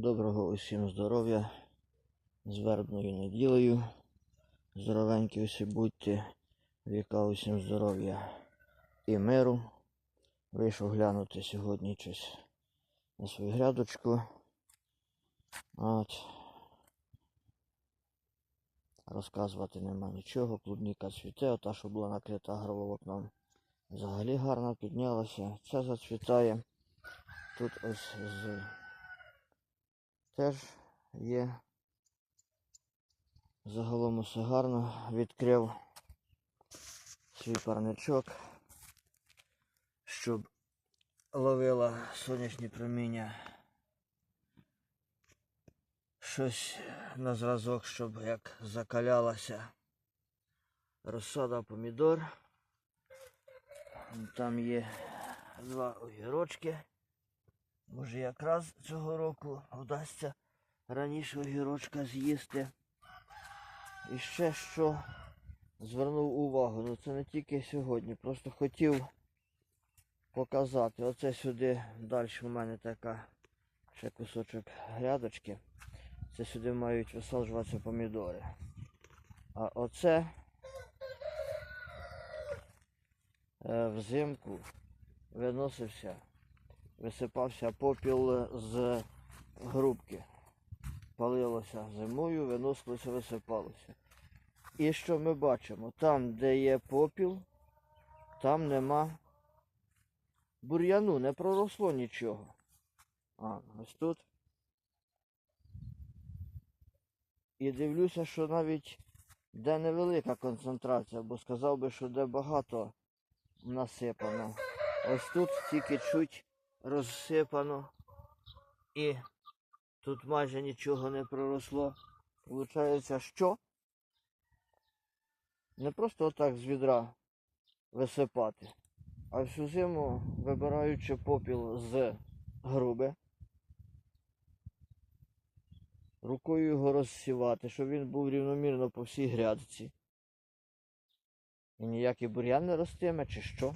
Доброго усім здоров'я, з вербною неділею. Здоровенькі усі будьте, віка усім здоров'я і миру. Вийшов глянути сьогодні щось на свою грядочку. От. Розказувати нема нічого. Клубніка цвіте, ота, що була накрита агроволокном. Взагалі гарно піднялася. Ця зацвітає. Тут ось з теж є. Загалом усе гарно. Відкрив свій парничок, щоб ловила сонячні проміння. Щось на зразок, щоб як закалялася розсада помідор. Там є два огірочки. Може якраз цього року вдасться раніше огірочка з'їсти. І ще що звернув увагу, ну це не тільки сьогодні, просто хотів показати. Оце сюди далі у мене така ще кусочок грядочки. Це сюди мають висаджуватися помідори. А оце е, взимку виносився висипався попіл з грубки. Палилося зимою, виносилося, висипалося. І що ми бачимо? Там, де є попіл, там нема бур'яну, не проросло нічого. А, ось тут. І дивлюся, що навіть де невелика концентрація, бо сказав би, що де багато насипано. Ось тут тільки чуть розсипано і тут майже нічого не проросло. Получається, що не просто отак з відра висипати, а всю зиму вибираючи попіл з груби, рукою його розсівати, щоб він був рівномірно по всій грядці. І ніякий бур'ян не ростиме, чи що.